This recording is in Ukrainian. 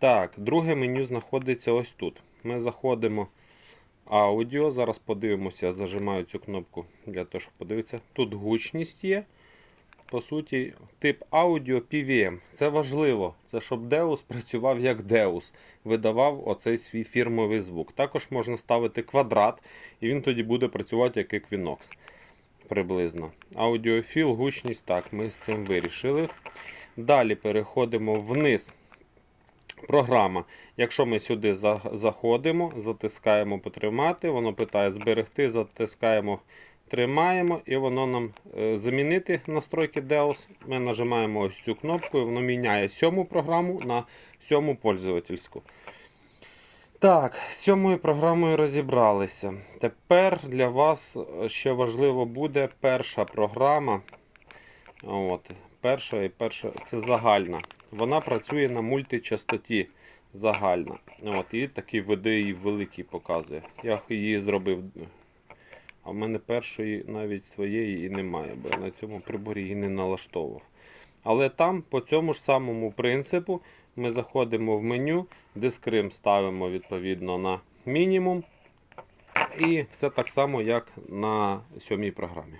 Так, друге меню знаходиться ось тут. Ми заходимо аудіо. Зараз подивимося, зажимаю цю кнопку для того, щоб подивитися. Тут гучність є. По суті, тип аудіо PVM. Це важливо. Це щоб Deus працював як Deus, видавав оцей свій фірмовий звук. Також можна ставити квадрат, і він тоді буде працювати як Equinox. Приблизно. Аудіофіл, гучність, так, ми з цим вирішили. Далі переходимо вниз. Програма. Якщо ми сюди заходимо, затискаємо потримати, воно питає зберегти, затискаємо, тримаємо, і воно нам е, замінити настройки Deus. Ми нажимаємо ось цю кнопку, і воно міняє сьому програму на сьому пользовательську. Так, з сьомою програмою розібралися. Тепер для вас ще важливо буде перша програма. От, перша і перша це загальна. Вона працює на мультичастоті загальна. От, і такі види її великі показує. Я її зробив. А в мене першої навіть своєї і немає, бо я на цьому приборі її не налаштовував. Але там по цьому ж самому принципу ми заходимо в меню, дискрим ставимо відповідно на мінімум. І все так само, як на сьомій програмі.